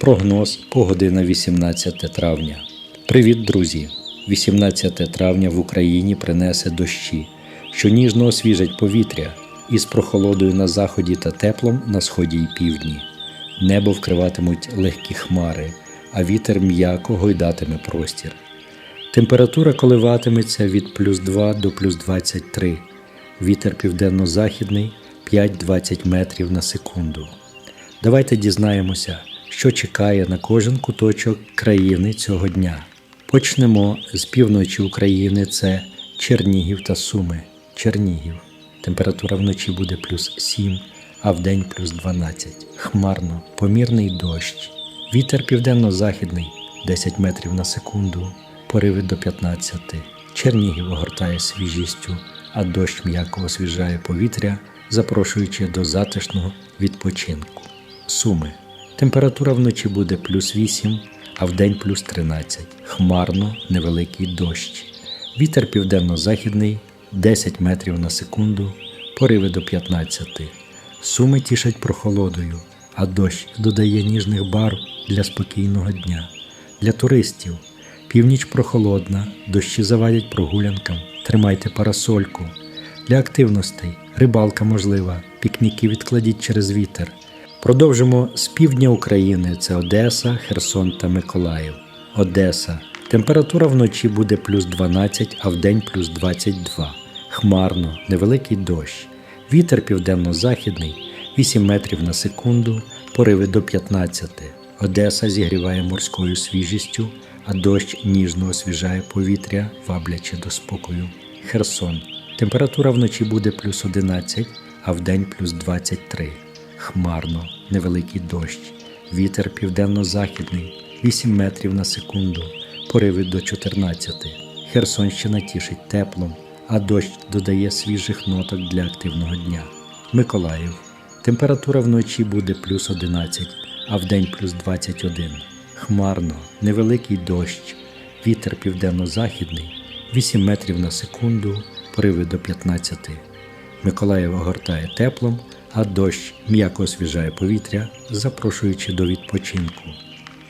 Прогноз погоди на 18 травня. Привіт, друзі! 18 травня в Україні принесе дощі, що ніжно освіжать повітря із прохолодою на заході та теплом на сході й півдні. Небо вкриватимуть легкі хмари, а вітер м'яко гойдатиме простір. Температура коливатиметься від плюс 2 до плюс 23, вітер південно-західний 5-20 метрів на секунду. Давайте дізнаємося, що чекає на кожен куточок країни цього дня. Почнемо з півночі України це Чернігів та Суми. Чернігів. Температура вночі буде плюс 7, а вдень плюс 12. Хмарно, помірний дощ. Вітер південно-західний 10 метрів на секунду, пориви до 15. Чернігів огортає свіжістю, а дощ м'яко освіжає повітря, запрошуючи до затишного відпочинку. Суми. Температура вночі буде плюс 8, а вдень плюс 13. Хмарно, невеликий дощ. Вітер південно-західний 10 метрів на секунду, пориви до 15. Суми тішать прохолодою, а дощ додає ніжних барв для спокійного дня. Для туристів північ прохолодна, дощі завадять прогулянкам, тримайте парасольку. Для активностей рибалка можлива, пікніки відкладіть через вітер. Продовжимо з півдня України це Одеса, Херсон та Миколаїв. Одеса. Температура вночі буде плюс 12, а вдень плюс 22. Хмарно, невеликий дощ. Вітер південно-західний 8 метрів на секунду, пориви до 15. Одеса зігріває морською свіжістю, а дощ ніжно освіжає повітря, ваблячи до спокою. Херсон. Температура вночі буде плюс 11, а вдень плюс 23. Хмарно, невеликий дощ. Вітер південно-західний 8 метрів на секунду, пориви до 14. Херсонщина тішить теплом, а дощ додає свіжих ноток для активного дня. Миколаїв. Температура вночі буде плюс 11, а вдень плюс 21. Хмарно, невеликий дощ. Вітер південно-західний 8 метрів на секунду, пориви до 15. Миколаїв огортає теплом, а дощ м'яко освіжає повітря, запрошуючи до відпочинку.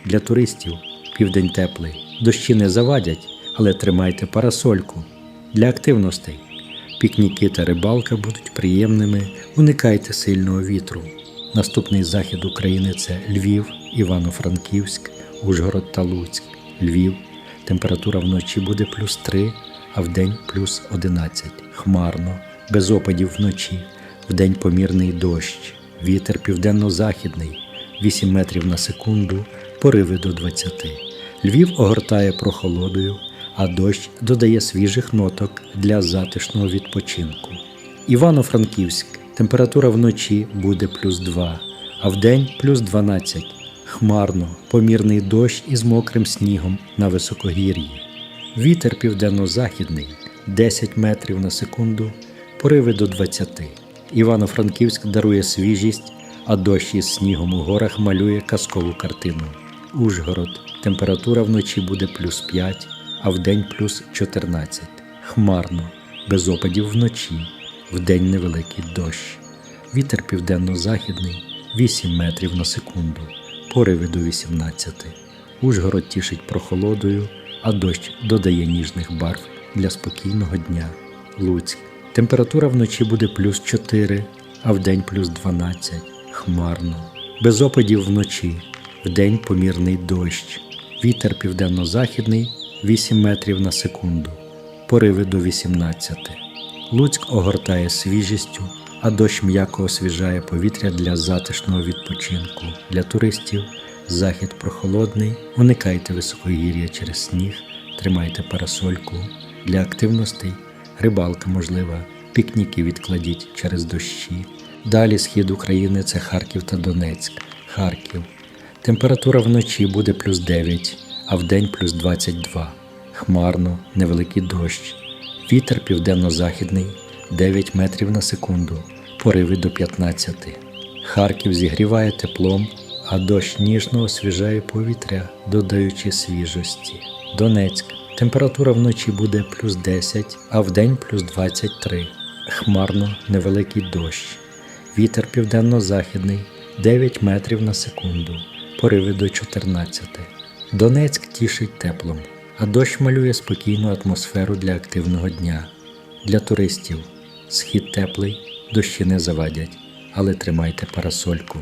Для туристів південь теплий. Дощі не завадять, але тримайте парасольку. Для активностей пікніки та рибалка будуть приємними, уникайте сильного вітру. Наступний захід України це Львів, Івано-Франківськ, Ужгород та Луцьк. Львів. Температура вночі буде плюс 3, а вдень плюс 11. Хмарно, без опадів вночі, вдень помірний дощ, вітер південно-західний 8 метрів на секунду, пориви до 20. Львів огортає прохолодою, а дощ додає свіжих ноток для затишного відпочинку. Івано-Франківськ. Температура вночі буде плюс 2, а вдень плюс 12. Хмарно, помірний дощ із мокрим снігом на високогір'ї. Вітер південно-західний 10 метрів на секунду, пориви до 20. Івано-Франківськ дарує свіжість, а дощ із снігом у горах малює казкову картину. Ужгород. Температура вночі буде плюс 5, а вдень плюс 14. Хмарно, без опадів вночі, вдень невеликий дощ. Вітер південно-західний 8 метрів на секунду, пориви до 18. Ужгород тішить прохолодою, а дощ додає ніжних барв для спокійного дня. Луцьк. Температура вночі буде плюс 4, а вдень плюс 12. Хмарно. Без опадів вночі, вдень помірний дощ. Вітер південно-західний 8 метрів на секунду, пориви до 18. Луцьк огортає свіжістю, а дощ м'яко освіжає повітря для затишного відпочинку. Для туристів захід прохолодний, уникайте високогір'я через сніг, тримайте парасольку. Для активностей рибалка можлива, пікніки відкладіть через дощі. Далі схід України це Харків та Донецьк. Харків. Температура вночі буде плюс 9, а вдень плюс 22. Хмарно, невеликий дощ. Вітер південно-західний 9 метрів на секунду, пориви до 15. Харків зігріває теплом, а дощ ніжно освіжає повітря, додаючи свіжості. Донецьк. Температура вночі буде плюс 10, а вдень плюс 23. Хмарно, невеликий дощ. Вітер південно-західний 9 метрів на секунду, пориви до 14. Донецьк тішить теплом, а дощ малює спокійну атмосферу для активного дня. Для туристів схід теплий, дощі не завадять, але тримайте парасольку.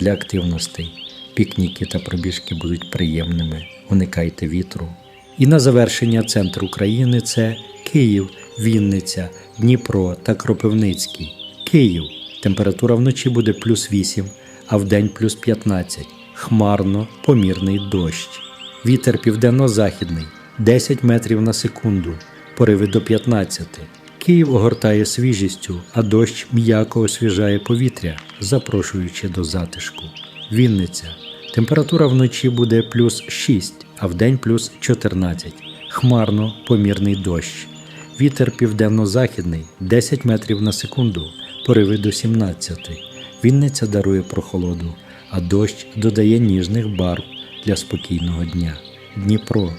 Для активностей пікніки та пробіжки будуть приємними, уникайте вітру. І на завершення центр України це Київ, Вінниця, Дніпро та Кропивницький. Київ. Температура вночі буде плюс 8, а вдень плюс 15. Хмарно, помірний дощ. Вітер південно-західний 10 метрів на секунду, пориви до 15. Київ огортає свіжістю, а дощ м'яко освіжає повітря, запрошуючи до затишку. Вінниця. Температура вночі буде плюс 6, а вдень плюс 14. Хмарно, помірний дощ. Вітер південно-західний 10 метрів на секунду, пориви до 17. Вінниця дарує прохолоду, а дощ додає ніжних барв для спокійного дня. Дніпро.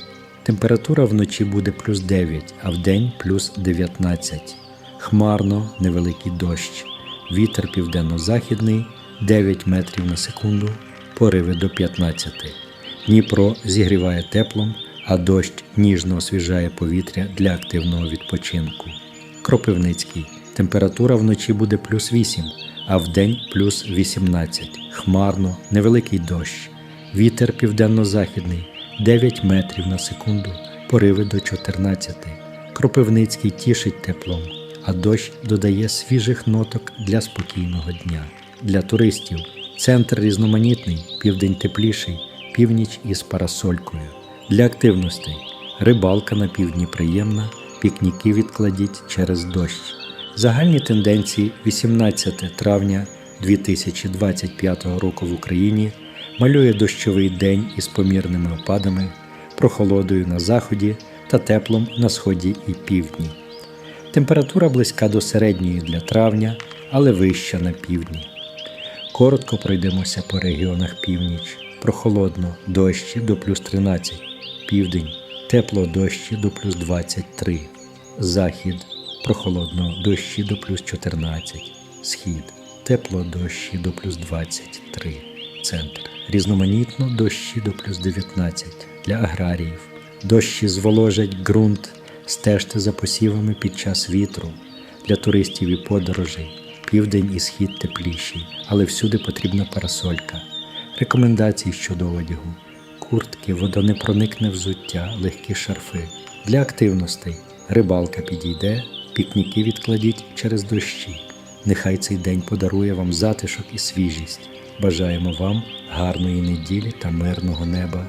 Температура вночі буде плюс 9, а вдень плюс 19. Хмарно, невеликий дощ. Вітер південно-західний 9 метрів на секунду, пориви до 15. Дніпро зігріває теплом, а дощ ніжно освіжає повітря для активного відпочинку. Кропивницький. Температура вночі буде плюс 8, а вдень плюс 18. Хмарно, невеликий дощ. Вітер південно-західний 9 метрів на секунду, пориви до 14. Кропивницький тішить теплом, а дощ додає свіжих ноток для спокійного дня. Для туристів центр різноманітний, південь тепліший, північ із парасолькою. Для активностей рибалка на півдні приємна, пікніки відкладіть через дощ. Загальні тенденції 18 травня 2025 року в Україні малює дощовий день із помірними опадами, прохолодою на заході та теплом на сході і півдні. Температура близька до середньої для травня, але вища на півдні. Коротко пройдемося по регіонах північ. Прохолодно дощі до плюс 13, південь, тепло дощі до плюс 23, захід, прохолодно дощі до плюс 14, схід, тепло дощі до плюс 23, центр, різноманітно дощі до плюс 19 для аграріїв. Дощі зволожать ґрунт, стежте за посівами під час вітру, для туристів і подорожей. Південь і схід тепліші, але всюди потрібна парасолька. Рекомендації щодо одягу: куртки, водонепроникне взуття, легкі шарфи. Для активностей рибалка підійде, пікніки відкладіть через дощі. Нехай цей день подарує вам затишок і свіжість. Бажаємо вам гарної неділі та мирного неба